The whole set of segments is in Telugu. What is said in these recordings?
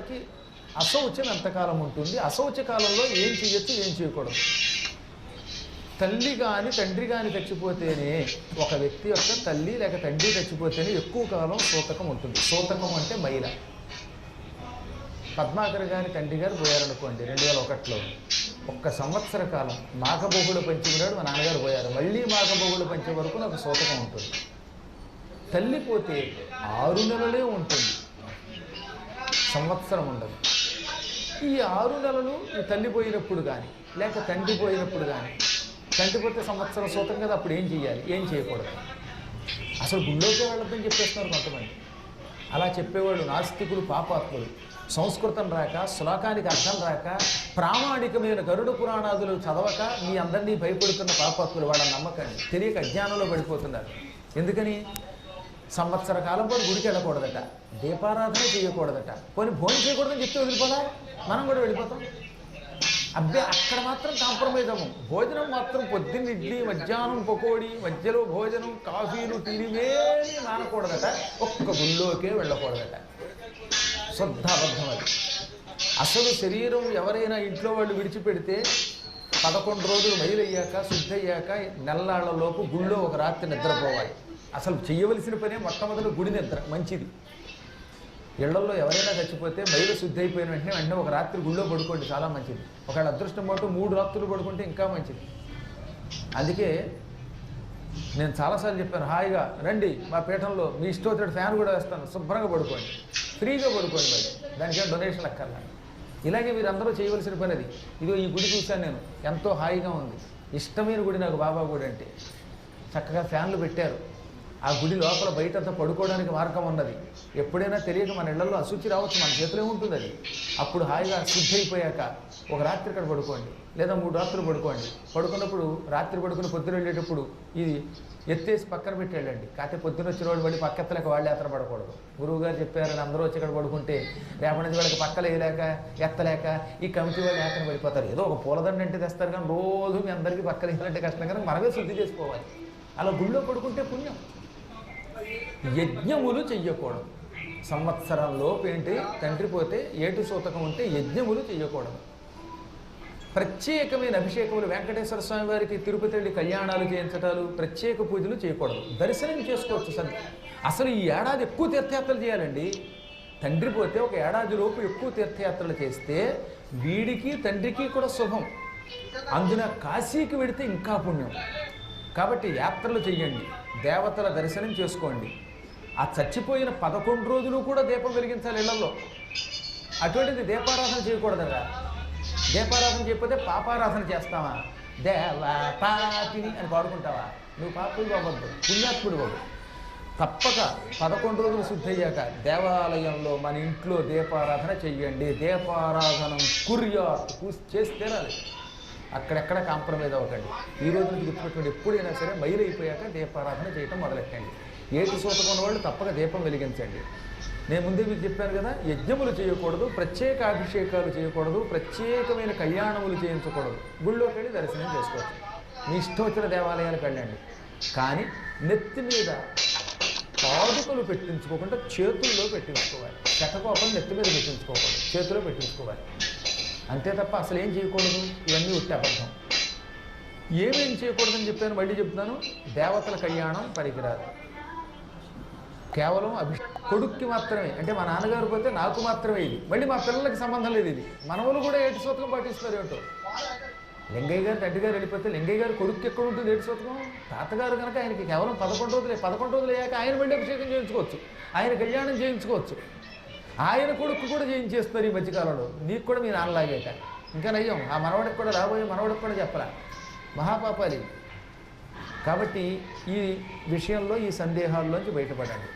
భర్తకి అశౌచం ఎంతకాలం ఉంటుంది. అశౌచ కాలంలో ఏం చేయొచ్చు ఏం చేయకూడదు. తల్లి కానీ తండ్రి కానీ చచ్చిపోతేనే ఒక వ్యక్తి యొక్క తల్లి లేక తండ్రి చచ్చిపోతేనే ఎక్కువ కాలం సూతకం ఉంటుంది. సూతకం అంటే మహిళ పద్మాకర్ గారి తండ్రి గారు పోయారనుకోండి రెండు వేల ఒకటిలో ఒక్క సంవత్సర కాలం మాఘబొగుడు పంచమి నాడు మా నాన్నగారు పోయారు. మళ్ళీ మాఘబొగుడు పంచే వరకు నాకు సూతకం ఉంటుంది. తల్లి పోతే ఆరు నెలలే ఉంటుంది. సంవత్సరం ఉండదు. ఈ ఆరు నెలలు ఈ తల్లి పోయినప్పుడు కానీ లేక తండ్రి పోయినప్పుడు కానీ తండ్రి పోతే సంవత్సరం సూతం కదా అప్పుడు ఏం చేయాలి ఏం చేయకూడదు? అసలు గుళ్ళోకే వెళ్ళొద్దని చెప్పేస్తున్నారు కొంతమంది. అలా చెప్పేవాళ్ళు నాస్తికులు పాపాత్ములు. సంస్కృతం రాక శ్లోకానికి అర్థం రాక ప్రామాణికమైన గరుడ పురాణాదులు చదవక మీ అందరినీ భయపడుతున్న పాపాత్ములు వాళ్ళ నమ్మకాన్ని తెలియక అజ్ఞానంలో పడిపోతున్నారు. ఎందుకని? సంవత్సర కాలం పాటు గుడికి వెళ్ళకూడదట. దీపారాధన చేయకూడదట. కొన్ని భోజనం చేయకూడదని చెప్తే వదిలిపోదా? మనం కూడా వెళ్ళిపోతాం. అబ్బే అక్కడ మాత్రం కాంప్రమైజ్ అవ్వం భోజనం మాత్రం పొద్దున్న ఇడ్లీ మధ్యాహ్నం పకోడీ మధ్యలో భోజనం కాఫీలు టీవీవేమీ మానకూడదట. ఒక్క గుళ్ళోకే వెళ్ళకూడదట. శుద్ధబద్ధం అది. అసలు శరీరం ఎవరైనా ఇంట్లో వాళ్ళు విడిచిపెడితే పదకొండు రోజులు మైలయ్యాక శుద్ధయ్యాక నెల్లాళ్ళలోపు గుళ్ళో ఒక రాత్రి నిద్రపోవాలి. అసలు చేయవలసిన పనే మొట్టమొదటి గుడి నిద్ర మంచిది. ఇళ్ళలో ఎవరైనా చచ్చిపోతే మైలు శుద్ధి అయిపోయిన వెంటనే వెంటనే ఒక రాత్రి గుళ్ళో పడుకోండి చాలా మంచిది. ఒకవేళ అదృష్టం పాటు మూడు రాత్రులు పడుకుంటే ఇంకా మంచిది. అందుకే నేను చాలాసార్లు చెప్పాను హాయిగా రండి మా పీఠంలో మీ ఇష్టం ఫ్యాన్ కూడా వేస్తాను శుభ్రంగా పడుకోండి. ఫ్రీగా పడుకోండి మరి. దానికే డొనేషన్ అక్కర్లా. ఇలాగే మీరు అందరూ చేయవలసిన పని అది. ఇదిగో ఈ గుడి చూశాను నేను ఎంతో హాయిగా ఉంది. ఇష్టమైన గుడి నాకు బాబా గుడి అంటే చక్కగా ఫ్యాన్లు పెట్టారు. ఆ గుడి లోపల బయటంతా పడుకోవడానికి మార్గం ఉన్నది. ఎప్పుడైనా తెలియక మన ఇళ్ళలో అశుచి రావచ్చు మన చేతిలో ఉంటుంది అది. అప్పుడు హాయిగా శుద్ధి అయిపోయాక ఒక రాత్రి ఇక్కడ పడుకోండి లేదా మూడు రాత్రులు పడుకోండి. పడుకున్నప్పుడు రాత్రి పడుకుని పొద్దున వెళ్ళేటప్పుడు ఇది ఎత్తేసి పక్కన పెట్టి వెళ్ళండి కాకపోతే పొద్దున వచ్చిన వాళ్ళు పడి పక్కెత్తలేక వాళ్ళు యాత్ర పడకూడదు. గురువు గారు చెప్పారని అందరూ వచ్చి ఇక్కడ పడుకుంటే రేపటి నుంచి వాళ్ళకి పక్కలు వేయలేక ఎత్తలేక ఈ కమిటీ వాళ్ళు యాత్ర పడిపోతారు. ఏదో ఒక పూలదండ అంటే తెస్తారు కానీ రోజు మీ అందరికీ పక్కలు వేయాలంటే కష్టం కానీ మనమే శుద్ధి చేసుకోవాలి. అలా గుళ్ళో పడుకుంటే పుణ్యం. యజ్ఞములు చెయ్యకూడదు. సంవత్సరంలోపు ఏంటి? తండ్రి పోతే ఏటు సూతకం ఉంటే యజ్ఞములు చెయ్యకూడదు. ప్రత్యేకమైన అభిషేకములు వెంకటేశ్వర స్వామి వారికి తిరుపతి వెళ్ళి కళ్యాణాలు చేయించటాలు ప్రత్యేక పూజలు చేయకూడదు. దర్శనం చేసుకోవచ్చు సరే అసలు ఈ ఏడాది ఎక్కువ తీర్థయాత్రలు చేయాలండి. తండ్రి పోతే ఒక ఏడాది లోపు ఎక్కువ తీర్థయాత్రలు చేస్తే వీడికి తండ్రికి కూడా శుభం. అందున కాశీకి వెడితే ఇంకా పుణ్యం. కాబట్టి యాత్రలు చెయ్యండి. దేవతల దర్శనం చేసుకోండి. ఆ చచ్చిపోయిన పదకొండు రోజులు కూడా దీపం వెలిగించాలి ఇళ్ళలో. అటువంటిది దీపారాధన చేయకూడదుగా దీపారాధన చేయకపోతే పాపారాధన చేస్తావా? దేవ పాపిని అని పాడుకుంటావా? నువ్వు పాపులు అవ్వద్దు పుణ్యాత్ముడు అవ్వద్దు తప్పక పదకొండు రోజులు శుద్ధయ్యాక దేవాలయంలో మన ఇంట్లో దీపారాధన చెయ్యండి. దీపారాధనం కుర్యాత్ చేసి తీరాలి. అక్కడెక్కడ కాంప్రమైజ్ అవ్వకండి. ఈ రోజు నుంచి గుర్తుపెట్టుకోండి ఎప్పుడైనా సరే మైలు అయిపోయాక దీపారాధన చేయటం మొదలెట్టండి. ఏటి సూతకున్న వాళ్ళు తప్పక దీపం వెలిగించండి. నేను ముందే మీకు చెప్పాను కదా యజ్ఞములు చేయకూడదు ప్రత్యేక అభిషేకాలు చేయకూడదు ప్రత్యేకమైన కళ్యాణములు చేయించకూడదు. గుళ్ళోకి వెళ్ళి దర్శనం చేసుకోవచ్చు. మీ ఇష్టం వచ్చిన దేవాలయాలకు వెళ్ళండి. కానీ నెత్తి మీద పాదుకలు పెట్టించుకోకుండా చేతుల్లో పెట్టించుకోవాలి. శతకోపం నెత్తి మీద పెట్టించుకోకూడదు. చేతిలో పెట్టించుకోవాలి. అంతే తప్ప అసలు ఏం చేయకూడదు? ఇవన్నీ ఉట్టి అబద్ధం. ఏమేం చేయకూడదని చెప్పాను మళ్ళీ చెప్తున్నాను? దేవతల కళ్యాణం పనికిరాదు కేవలం అభి కొడుక్కి మాత్రమే. అంటే మా నాన్నగారు పోతే నాకు మాత్రమే ఇది. మళ్ళీ మా పిల్లలకి సంబంధం లేదు ఇది. మనవలు కూడా ఏటి సూతకం పాటిస్తారు ఏంటో లింగయ్య గారు తండ్రి గారు వెళ్ళిపోతే లింగయ్య గారు కొడుక్కి ఎక్కడ ఉంటుంది ఏడు సూతకం? తాతగారు కనుక ఆయనకి కేవలం పదకొండు రోజులే పదకొండు రోజులు అయ్యాక ఆయన మళ్ళీ అభిషేకం చేయించుకోవచ్చు. ఆయన కళ్యాణం చేయించుకోవచ్చు. ఆయన కొడుకు కూడా చేయించేస్తారు ఈ మధ్యకాలంలో? నీకు కూడా మీ నాన్నలాగేట ఇంకా నయ్యం ఆ మనవడికి కూడా రాబోయే మనవడికి కూడా చెప్పరా? మహాపాపాలి కాబట్టి ఈ విషయంలో ఈ సందేహాల్లోంచి బయటపడాలి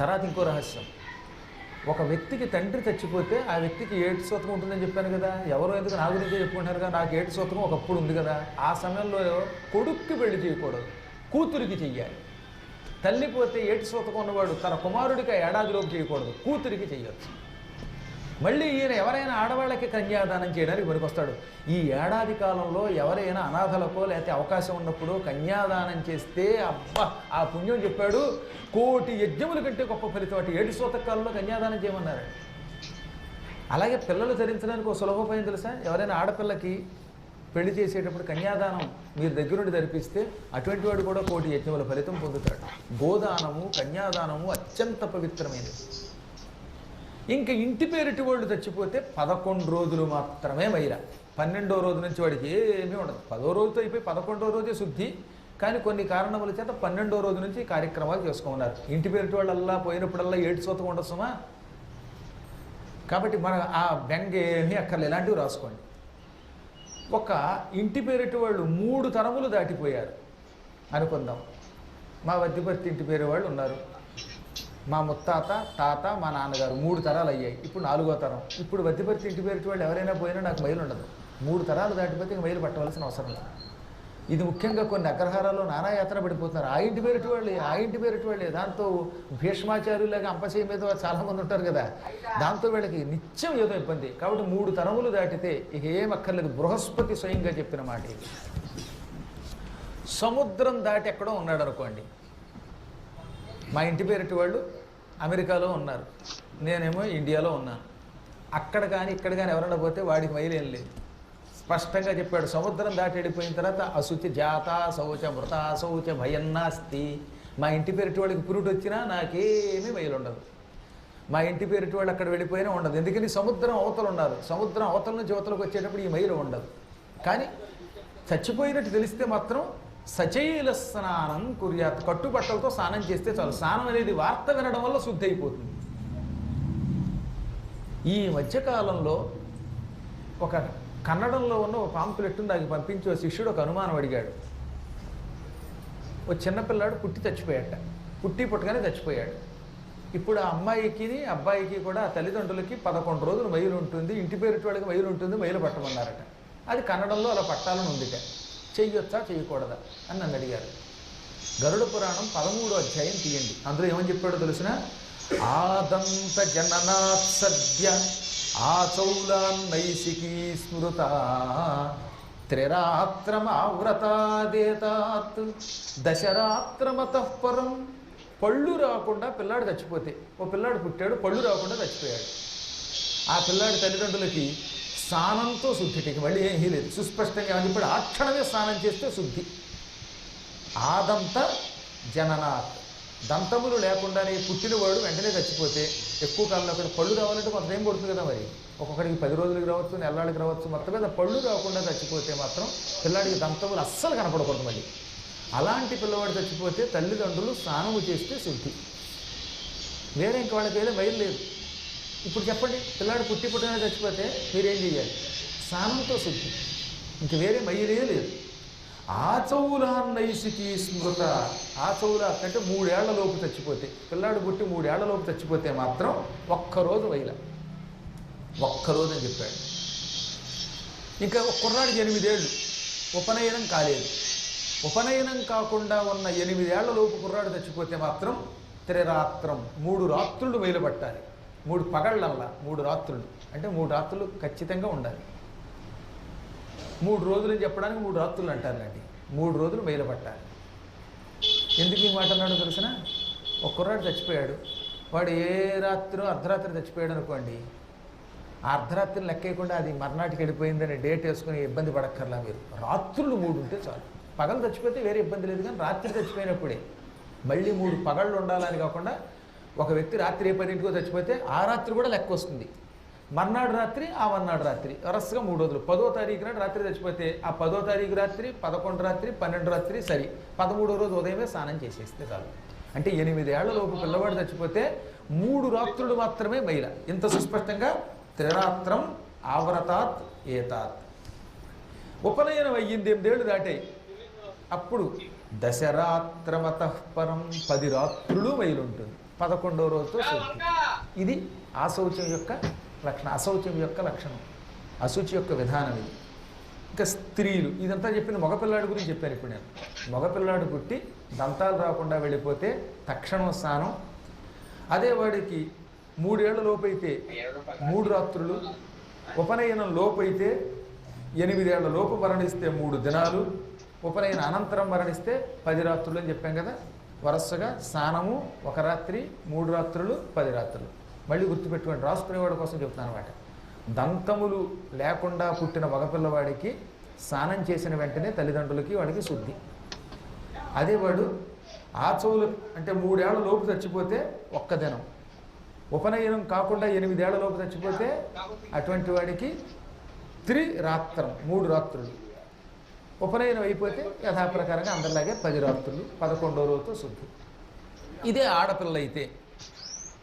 తర్వాత ఇంకో రహస్యం. ఒక వ్యక్తికి తండ్రి చచ్చిపోతే ఆ వ్యక్తికి ఏడు సూతకం ఉంటుందని చెప్పాను కదా. ఎవరో ఎందుకు నా గురించే చెప్పుకుంటారు కదా నాకు ఏడు సూత్రం ఒకప్పుడు ఉంది కదా. ఆ సమయంలో కొడుక్కి పెళ్ళి చేయకూడదు. కూతురికి చెయ్యాలి. తల్లి పోతే ఏటి సూతకం ఉన్నవాడు తన కుమారుడికి ఏడాదిలోపు చేయకూడదు. కూతురికి చేయవచ్చు మళ్ళీ ఈయన ఎవరైనా ఆడవాళ్ళకి కన్యాదానం చేయడానికి పనికొస్తాడు. ఈ ఏడాది కాలంలో ఎవరైనా అనాథలకో లేకపోతే అవకాశం ఉన్నప్పుడు కన్యాదానం చేస్తే అబ్బా ఆ పుణ్యం చెప్పాడు. కోటి యజ్ఞముల కంటే గొప్ప ఫలితం అటు ఏడు సూతకాలంలో కన్యాదానం చేయమన్నారు అలాగే పిల్లలు ధరించడానికి ఒక సులభోపాయం తెలుసా? ఎవరైనా ఆడపిల్లకి పెళ్ళి చేసేటప్పుడు కన్యాదానం మీరు దగ్గరుండి జరిపిస్తే అటువంటి వాడు కూడా కోటి యజ్ఞముల ఫలితం పొందుతాడు. గోదానము కన్యాదానము అత్యంత పవిత్రమైనది. ఇంకా ఇంటి పేరిటి వాళ్ళు చచ్చిపోతే పదకొండు రోజులు మాత్రమే మైల పన్నెండో రోజు నుంచి వాడికి ఏమీ ఉండదు. పదో రోజుతో అయిపోయి పదకొండో రోజే శుద్ధి. కానీ కొన్ని కారణముల చేత పన్నెండో రోజు నుంచి కార్యక్రమాలు చేసుకోమన్నారు ఇంటి పేరిటి వాళ్ళల్లా పోయినప్పుడల్లా ఏడు సోతం ఉండొస్తుమా కాబట్టి మన ఆ బెంగ ఏమీ అక్కర్లు ఇలాంటివి రాసుకోండి. ఒక ఇంటి పేరిటి వాళ్ళు మూడు తరములు దాటిపోయారు. అనుకుందాం. మా వద్దిపర్తి ఇంటి పేరు వాళ్ళు ఉన్నారు. మా ముత్తాత తాత మా నాన్నగారు మూడు తరాలు అయ్యాయి. ఇప్పుడు నాలుగో తరం. ఇప్పుడు వద్దిపర్తి ఇంటి పేరిటి వాళ్ళు ఎవరైనా పోయినా నాకు మైలు ఉండదు మూడు తరాలు దాటిపోతే ఇంక మైలు పట్టవలసిన అవసరం లేదు. ఇది ముఖ్యంగా కొన్ని అగ్రహారాల్లో నానాయాత్ర పడిపోతున్నారు. ఆ ఇంటి పేరిటి వాళ్ళే ఆ ఇంటి పేరిటి వాళ్ళే దాంతో భీష్మాచార్యులాగా అంపశయ మీద చాలామంది ఉంటారు కదా. దాంతో వీళ్ళకి నిత్యం ఏదో ఇబ్బంది. కాబట్టి మూడు తరములు దాటితే ఇక ఏం అక్కర్లేదు. బృహస్పతి స్వయంగా చెప్పిన మాట ఇది. సముద్రం దాటి ఎక్కడో ఉన్నాడు అనుకోండి. మా ఇంటి పేరిటి వాళ్ళు అమెరికాలో ఉన్నారు. నేనేమో ఇండియాలో ఉన్నాను. అక్కడ కానీ ఇక్కడ కానీ ఎవరైనా పోతే వాడికి మైలేం లేదు. స్పష్టంగా చెప్పాడు. సముద్రం దాటి వెళ్ళిపోయిన తర్వాత అశుచి జాత శౌచ మృత శౌచ భయన్నాస్తి మా ఇంటి పేరిటి వాళ్ళకి పురుడు వచ్చినా నాకేమీ మైలు ఉండదు మా ఇంటి పేరిటి వాళ్ళు అక్కడ వెళ్ళిపోయినా ఉండదు. ఎందుకని? సముద్రం అవతలు ఉన్నారు సముద్రం అవతల నుంచి అవతలకు వచ్చేటప్పుడు ఈ మైలు ఉండదు. కానీ చచ్చిపోయినట్టు తెలిస్తే మాత్రం సచైల స్నానం కుర్యాత్. కట్టుబట్టలతో స్నానం చేస్తే చాలు. స్నానం అనేది వార్త వినడం వల్ల శుద్ధి అయిపోతుంది. ఈ మధ్యకాలంలో ఒక కన్నడంలో ఉన్న ఒక పాంపులెట్ నాకు పంపించి ఒక శిష్యుడు ఒక అనుమానం అడిగాడు. ఓ చిన్నపిల్లాడు పుట్టి చచ్చిపోయాట. పుట్టి పుట్టగానే చచ్చిపోయాడు. ఇప్పుడు ఆ అమ్మాయికి అబ్బాయికి కూడా తల్లిదండ్రులకి పదకొండు రోజులు మైలు ఉంటుంది. ఇంటి పేరు వాళ్ళకి మైలు ఉంటుంది మైలు పట్టమన్నారట. అది కన్నడంలో అలా పట్టాలని ఉందిట. చెయ్యొచ్చా చేయకూడదా అని నన్ను అడిగారు. గరుడ పురాణం పదమూడో అధ్యాయం తీయండి. అందులో ఏమని చెప్పాడో తెలిసిన? ఆదంత జననాత్ సద్య ఆచౌలాన్నైసికీ స్మృత త్రిరాత్రమావ్రతాదేతాత్ దశరాత్రమత పరం. పళ్ళు రాకుండా పిల్లాడు చచ్చిపోతే ఓ పిల్లాడు పుట్టాడు పళ్ళు రాకుండా చచ్చిపోయాడు. ఆ పిల్లాడి తల్లిదండ్రులకి స్నానంతో శుద్ధిటికి మళ్ళీ ఏమీ లేదు. సుస్పష్టంగా ఇప్పుడు చెప్పాడు ఆ క్షణమే స్నానం చేస్తే శుద్ధి. ఆదంత జననాత్ దంతములు లేకుండానే పుట్టినవాడు వెంటనే చచ్చిపోతే ఎక్కువ కాలంలో అక్కడ పళ్ళు రావాలంటే కొంత టైం పడుతుంది కదా మరి. ఒక్కొక్కడికి పది రోజులకి రావచ్చు నెలవాడికి రావచ్చు మొత్తం మీద పళ్ళు రాకుండా చచ్చిపోతే మాత్రం పిల్లాడికి దంతములు అస్సలు కనపడకూడదు మళ్ళీ. అలాంటి పిల్లవాడు చచ్చిపోతే తల్లిదండ్రులు స్నానము చేస్తే శుద్ధి. వేరే ఇంక వాళ్ళకి వేరే వైర్ లేదు. ఇప్పుడు చెప్పండి పిల్లాడు పుట్టి పుట్టిన చచ్చిపోతే మీరేం చేయాలి? స్నానంతో శుద్ధి. ఇంక వేరే మయ్యలే లేదు. ఆచౌలాన్నైసికి స్మృత. ఆచౌలా అంటే మూడేళ్ళలోపు చచ్చిపోతే పిల్లాడు పుట్టి మూడేళ్ళలోపు చచ్చిపోతే మాత్రం ఒక్కరోజు వైల. ఒక్కరోజు అని చెప్పాడు. ఇంకా కుర్రాడికి ఎనిమిదేళ్ళు ఉపనయనం కాలేదు. ఉపనయనం కాకుండా ఉన్న ఎనిమిదేళ్ళలోపు కుర్రాడు చచ్చిపోతే మాత్రం త్రిరాత్రం. మూడు రాత్రులు వేలుపట్టాలి మూడు పగళ్ళల్లా మూడు రాత్రులు. అంటే మూడు రాత్రులు ఖచ్చితంగా ఉండాలి. మూడు రోజులు అని చెప్పడానికి మూడు రాత్రులు అంటారులేండి మూడు రోజులు మేలుపట్టాలి ఎందుకు ఈ మాట అన్నాడు తెలిసిన ఒక కుర్రాడు చచ్చిపోయాడు. వాడు ఏ రాత్రో అర్ధరాత్రి చచ్చిపోయాడు అనుకోండి. అర్ధరాత్రి లెక్కేయకుండా అది మర్నాటికి వెళ్ళిపోయిందని డేట్ వేసుకుని ఇబ్బంది పడక్కర్లా మీరు. రాత్రులు మూడు ఉంటే చాలు. పగలు చచ్చిపోతే వేరే ఇబ్బంది లేదు కానీ రాత్రి చచ్చిపోయినప్పుడే. మళ్ళీ మూడు పగళ్ళు ఉండాలని కాకుండా ఒక వ్యక్తి రాత్రి ఏ పదింటికో చచ్చిపోతే ఆ రాత్రి కూడా లెక్క వస్తుంది. మర్నాడు రాత్రి ఆ మర్నాడు రాత్రి. వరసగా మూడు రోజులు. పదో తారీఖు నాడు రాత్రి చచ్చిపోతే ఆ పదో తారీఖు రాత్రి పదకొండు రాత్రి పన్నెండు రాత్రి సరి. పదమూడో రోజు ఉదయమే స్నానం చేసేస్తే చాలు. అంటే ఎనిమిదేళ్ళ లోపు పిల్లవాడు చచ్చిపోతే మూడు రాత్రులు మాత్రమే మహిళ ఇంత సుస్పష్టంగా త్రిరాత్రం ఆవ్రతాత్ ఏతాత్. ఉపనయనం అయ్యింది ఎనిమిదేళ్ళు దాటాయి అప్పుడు దశరాత్రమత పరం పది రాత్రులు మైలు ఉంటుంది పదకొండో రోజుతో ఇది ఆ శౌచం యొక్క లక్షణం అశౌచం యొక్క లక్షణం. అశుచి యొక్క విధానం ఇది. ఇంకా స్త్రీలు ఇదంతా చెప్పిన మగపిల్లాడి గురించి చెప్పాను ఇప్పుడు నేను. మగపిల్లాడు పుట్టి దంతాలు రాకుండా వెళ్ళిపోతే తక్షణం స్నానం. అదే వాడికి మూడేళ్ళ లోపైతే మూడు రాత్రులు ఉపనయనం లోపైతే ఎనిమిదేళ్ళ లోపు మరణిస్తే మూడు దినాలు ఉపనయన అనంతరం మరణిస్తే పది రాత్రులు అని చెప్పాం కదా. వరుసగా స్నానము ఒక రాత్రి మూడు రాత్రులు పది రాత్రులు. మళ్ళీ గుర్తుపెట్టుకోండి రాసుకునేవాడి కోసం చెప్తున్నాను అనమాట దంతములు లేకుండా పుట్టిన మగపిల్లవాడికి స్నానం చేసిన వెంటనే తల్లిదండ్రులకి వాడికి శుద్ధి. అదే వాడు ఆ అంటే మూడేళ్ళ లోపు చచ్చిపోతే ఒక్క దినం. ఉపనయనం కాకుండా ఎనిమిదేళ్ళ లోపు చచ్చిపోతే అటువంటి వాడికి త్రి రాత్రం మూడు రాత్రులు. ఉపనయనం అయిపోతే యథాప్రకారంగా అందరిలాగే పది రాత్రులు పదకొండో రోజుతో శుద్ధి. ఇదే ఆడపిల్ల అయితే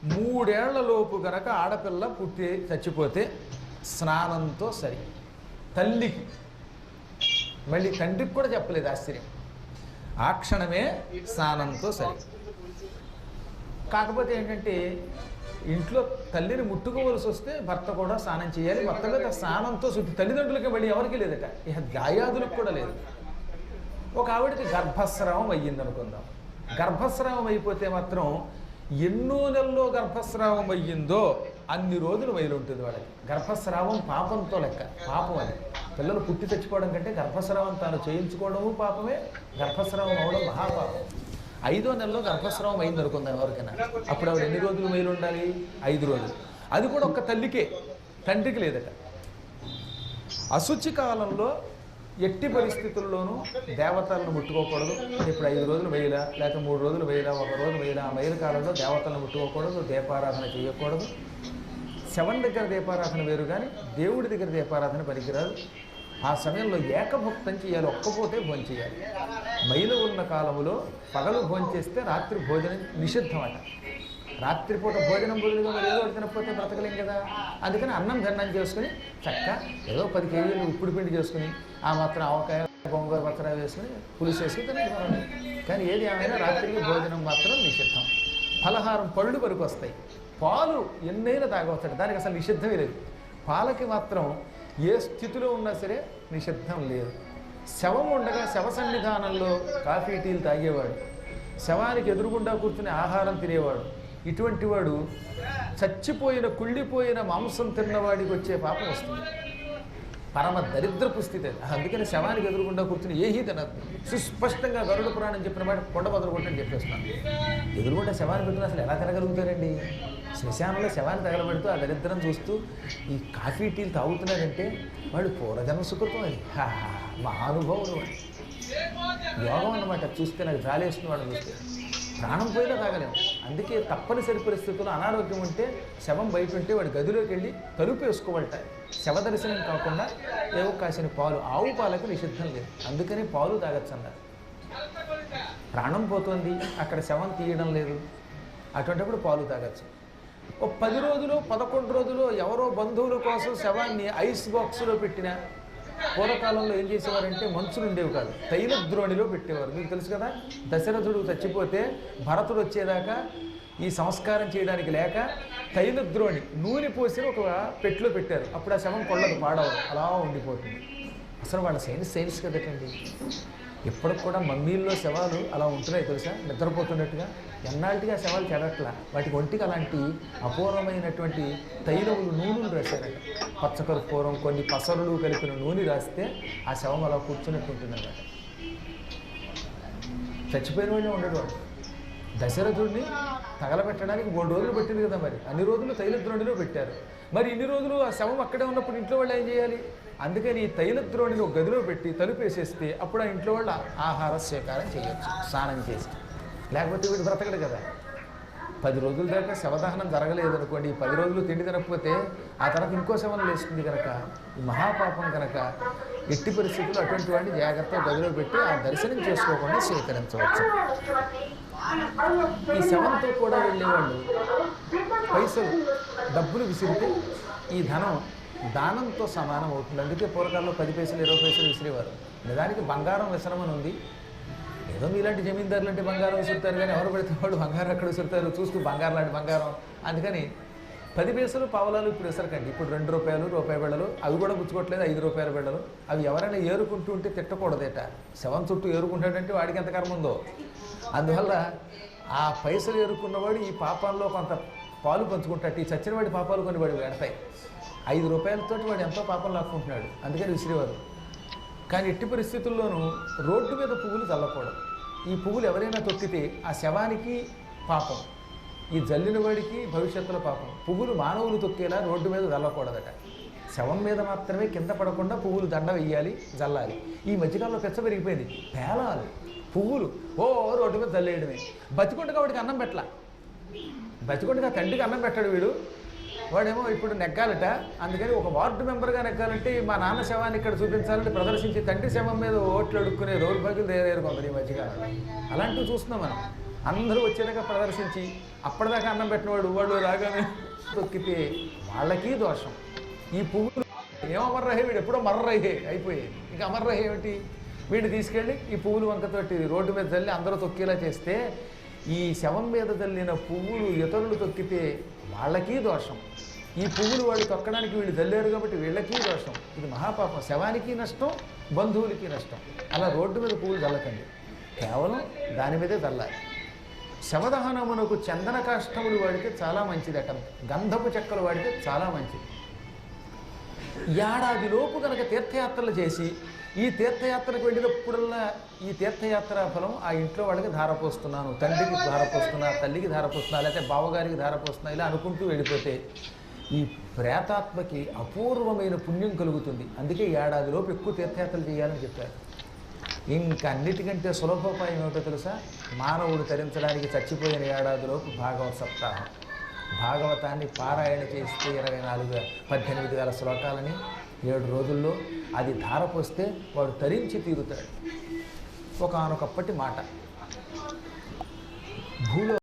మూడేళ్ళలోపు గనక ఆడపిల్ల పుట్టి చచ్చిపోతే స్నానంతో సరి. తల్లికి. మళ్ళీ తండ్రికి కూడా చెప్పలేదు ఆశ్చర్యం. ఆ క్షణమే స్నానంతో సరి. కాకపోతే ఏంటంటే ఇంట్లో తల్లిని ముట్టుకోవలసి వస్తే భర్త కూడా స్నానం చేయాలి. భర్త మీద స్నానంతో శుద్ధి తల్లిదండ్రులకి మళ్ళీ ఎవరికి లేదట. ఇక దాయాదులకు కూడా లేదు. ఒక ఆవిడకి గర్భస్రావం అయ్యింది అనుకుందాం గర్భస్రావం అయిపోతే మాత్రం ఎన్నో నెలల్లో గర్భస్రావం అయ్యిందో అన్ని రోజులు మైలు ఉంటుంది వాళ్ళకి. గర్భస్రావం పాపంతో లెక్క పాపం అది. పిల్లలు పుట్టి తెచ్చుకోవడం కంటే గర్భస్రావం తాను చేయించుకోవడము పాపమే గర్భస్రావం అవడం మహాపాపం. ఐదో నెలలో గర్భస్రావం అయింది అనుకుందాం ఎవరికైనా. అప్పుడు ఆవిడ ఎన్ని రోజులు మైలు ఉండాలి? ఐదు రోజులు. అది కూడా ఒక్క తల్లికే తండ్రికి లేదట. అశుచి కాలంలో ఎట్టి పరిస్థితుల్లోనూ దేవతలను ముట్టుకోకూడదు. ఇప్పుడు ఐదు రోజులు వేయలా లేక మూడు రోజులు వేయలా ఒక రోజు వేయలా ఆ మైలు కాలంలో దేవతలను ముట్టుకోకూడదు దీపారాధన చేయకూడదు. శవం దగ్గర దీపారాధన వేరు కానీ దేవుడి దగ్గర దీపారాధన పనికిరాదు. ఆ సమయంలో ఏకభుక్తం చేయాలి ఒక్కపోతే భోజనం చేయాలి. మైలు ఉన్న కాలంలో పగలు భోజనం చేస్తే రాత్రి భోజనం నిషిద్ధం అట రాత్రిపూట భోజనం బదులుగా మరి ఏదో తినకపోతే బ్రతకలేం కదా. అందుకని అన్నం భిన్నం చేసుకుని చక్క ఏదో పది కేజీలు ఉప్పుడు పిండి చేసుకుని ఆ మాత్రం ఆవకాయ గోంగూర పచ్చడి వేసుకుని పులుసు వేసుకుని తినేవాళ్ళు. కానీ ఏది ఏమైనా రాత్రికి భోజనం మాత్రం నిషిద్ధం. ఫలహారం పళ్ళు వరకు వస్తాయి. పాలు ఎన్నైనా తాగవచ్చట. దానికి అసలు నిషిద్ధమే లేదు. పాలకి మాత్రం ఏ స్థితిలో ఉన్నా సరే నిషిద్ధం లేదు. శవం ఉండగా శవ సన్నిధానంలో కాఫీ టీలు తాగేవాడు. శవానికి ఎదురుగుండా కూర్చుని ఆహారం తినేవాడు. ఇటువంటి వాడు చచ్చిపోయిన కుళ్ళిపోయిన మాంసం తిన్నవాడికి వచ్చే పాపం వస్తుంది. పరమ దరిద్రపు స్థితి అది. అందుకని శవానికి ఎదురుగుండా కూర్చుని ఏహీ తినద్దు సుస్పష్టంగా గరుడ పురాణం చెప్పిన మాట కొండ బదులు కొట్టని చెప్పేస్తున్నాను ఎదురుగుండా శవాన్ని పెట్టుకుని అసలు ఎలా తినగలుగుతారండి శ్మశానంలో శవాన్ని తగలబెడుతూ ఆ దరిద్రం చూస్తూ ఈ కాఫీ టీలు తాగుతున్నారంటే వాడు పూర్వజన్మ సుకృతం అది. హా, అనుభవం యోగం అన్నమాట. చూస్తే నాకు జాలేస్తుంది వాడు చూస్తే. ప్రాణం పోయినా తాగలేము అందుకే తప్పనిసరి పరిస్థితుల్లో అనారోగ్యం ఉంటే శవం బయట ఉంటే వాడి గదిలోకి వెళ్ళి తలుపు వేసుకోవాలట. శవ దర్శనం కాకుండా ఏవో కాసిన పాలు ఆవు పాలకు నిషిద్ధం లేదు. అందుకని పాలు తాగొచ్చు అన్నారు ప్రాణం పోతుంది అక్కడ శవం తీయడం లేదు. అటువంటిప్పుడు పాలు తాగచ్చు. ఓ పది రోజులు పదకొండు రోజులు ఎవరో బంధువుల కోసం శవాన్ని ఐస్ బాక్స్లో పెట్టిన పూర్వకాలంలో ఏం చేసేవారంటే మంచులు ఉండేవి కాదు. తైల ద్రోణిలో పెట్టేవారు. మీకు తెలుసు కదా? దశరథుడు చచ్చిపోతే భరతుడు వచ్చేదాకా ఈ సంస్కారం చేయడానికి లేక తైల ద్రోణి నూనె పోసి ఒక పెట్టులో పెట్టారు. అప్పుడు ఆ శవం కొళ్ళకు పాడవదు. అలా ఉండిపోతుంది. అసలు వాళ్ళ సైన్స్ సైన్స్ కదటండి ఇప్పటికి కూడా మమ్మీల్లో శవాలు అలా ఉంటున్నాయి తెలుసా? నిద్రపోతున్నట్టుగా. ఎన్నాళ్ళుగా శవాలు చెడట్లా? వాటికి ఒంటికి అలాంటి అపూర్వమైనటువంటి తైలములు నూనెలు రాశారట. పచ్చకర్పూరం కొన్ని పసరులు కలిపిన నూనె రాస్తే ఆ శవం అలా కూర్చున్నట్టు ఉంటుందన్నమాట. చచ్చిపోయిన వాళ్ళే ఉండడు దశరథుడిని తగలబెట్టడానికి మూడు రోజులు పెట్టింది కదా మరి. అన్ని రోజులు తైలద్రోణిలో పెట్టారు. మరి ఇన్ని రోజులు ఆ శవం అక్కడే ఉన్నప్పుడు ఇంట్లో వాళ్ళు ఏం చేయాలి? అందుకని ఈ తైలద్రోణిని ఒక గదిలో పెట్టి తలుపు వేసేస్తే అప్పుడు ఆ ఇంట్లో వాళ్ళు ఆహార స్వీకారం చేయొచ్చు స్నానం చేసి. లేకపోతే వీడు బ్రతకడు కదా. పది రోజుల దాకా శవదహనం జరగలేదు అనుకోండి ఈ పది రోజులు తిండి తినకపోతే ఆ తర్వాత ఇంకో శవం లేస్తుంది కనుక ఈ మహాపాపం కనుక ఎట్టి పరిస్థితులు అటువంటి వాడిని జాగ్రత్తగా గదిలో పెట్టి ఆ దర్శనం చేసుకోకుండా స్వీకరించవచ్చు. ఈ శవంతో కూడా వెళ్ళేవాళ్ళు పైసలు డబ్బులు విసిరితే ఈ ధనం దానంతో సమానం అవుతుంది. అందుకే పూర్వకాలంలో పది పైసలు ఇరవై పైసలు విసిరేవారు. నిజానికి బంగారం విసరమని ఉంది. ఏదో మీలాంటి జమీందారులు అంటే బంగారం విసురుతారు కానీ ఎవరు పెడితే వాళ్ళు బంగారం అక్కడ విసురుతారు? చూస్తూ బంగారం లాంటి బంగారం. అందుకని పది పైసలు పావలాలు ఇప్పుడు విసరకండి. ఇప్పుడు రెండు రూపాయలు రూపాయి బిళ్ళలు అవి కూడా పుచ్చుకోవట్లేదు ఐదు రూపాయల బిళ్ళలు అవి ఎవరైనా ఏరుకుంటూ ఉంటే తిట్టకూడదేట. శవం చుట్టూ ఏరుకుంటాడంటే వాడికి ఎంత కర్మ ఉందో. అందువల్ల ఆ పైసలు ఏరుకున్నవాడు ఈ పాపంలో కొంత పాలు పంచుకుంటాడు. ఈ చచ్చినవాడి పాపాలు కొన్ని వాడు పెడతాయి. ఐదు రూపాయలతోటి వాడు ఎంతో పాపం లాక్కుంటున్నాడు. అందుకని విసిరేవారు. కానీ ఎట్టి పరిస్థితుల్లోనూ రోడ్డు మీద పువ్వులు చల్లకూడదు. ఈ పువ్వులు ఎవరైనా తొక్కితే ఆ శవానికి పాపం. ఈ జల్లిన వాడికి భవిష్యత్తులో పాపం. పువ్వులు మానవులు తొక్కేలా రోడ్డు మీద చల్లకూడదట. శవం మీద మాత్రమే కింద పడకుండా పువ్వులు దండ వెయ్యాలి జల్లాలి. ఈ మధ్యకాలంలో పెచ్చ పెరిగిపోయింది. పేలాలు పువ్వులు. ఓ రోడ్డు మీద జల్లేయడమే. బతికొండగా వాడికి అన్నం పెట్టలా. బతికొండగా తండ్రికి అన్నం పెట్టాడు వీడు. వాడేమో ఇప్పుడు నెగ్గాలట. అందుకని ఒక వార్డు మెంబర్గా నెగ్గాలంటే మా నాన్న శవాన్ని ఇక్కడ చూపించాలంటే ప్రదర్శించి తండ్రి శవం మీద ఓట్లు అడుక్కునే దౌర్భాగ్యం తయారయ్యారు కొందరు ఈ మధ్యకాలంలో అలాంటివి చూస్తున్నాం మనం. అందరూ వచ్చేదాకా ప్రదర్శించి అప్పటిదాకా అన్నం పెట్టినవాడు వాళ్ళు రాగానే తొక్కితే వాళ్ళకి దోషం. ఈ పువ్వులు ఏమమర్రహే? వీడు ఎప్పుడో మర్రహే అయిపోయాయి. ఇంకా అమర్రహే ఏమిటి? వీడిని తీసుకెళ్ళి ఈ పువ్వులు వంకతోటి రోడ్డు మీద చల్లి అందరూ తొక్కేలా చేస్తే ఈ శవం మీద చల్లిన పువ్వులు ఇతరులు తొక్కితే వాళ్ళకి దోషం. ఈ పువ్వులు వాళ్ళు తొక్కడానికి వీళ్ళు చల్లారు కాబట్టి వీళ్ళకి దోషం. ఇది మహాపాపం. శవానికి నష్టం బంధువులకి నష్టం. అలా రోడ్డు మీద పువ్వులు చల్లకండి కేవలం దాని మీదే చల్లాలి శవదహనమునకు చందన కాష్టములు వాడితే చాలా మంచిదట. గంధపు చెక్కలు వాడితే చాలా మంచిది. ఏడాదిలోపు కనుక తీర్థయాత్రలు చేసి ఈ తీర్థయాత్రకు వెళ్ళినప్పుడల్లా ఈ తీర్థయాత్ర ఫలం ఆ ఇంట్లో వాళ్ళకి ధారపోస్తున్నాను. తండ్రికి ధారపోస్తున్నా తల్లికి ధారపోస్తున్నా లేకపోతే బావగారికి ధారపోస్తున్నా ఇలా అనుకుంటూ వెళ్ళిపోతే ఈ ప్రేతాత్మకి అపూర్వమైన పుణ్యం కలుగుతుంది. అందుకే ఏడాదిలోపు ఎక్కువ తీర్థయాత్రలు చేయాలని చెప్పారు. ఇంకా అన్నిటికంటే సులభోపాయం ఏమిటో తెలుసా? మానవుడు తరించడానికి చచ్చిపోయిన ఏడాదిలోపు భాగవత సప్తాహం. భాగవతాన్ని పారాయణ చేస్తే ఇరవై నాలుగు పద్దెనిమిది వేల శ్లోకాలని ఏడు రోజుల్లో అది ధారపోస్తే వాడు తరించి తీరుతాడు. ఒకనొకప్పటి మాట. భూలో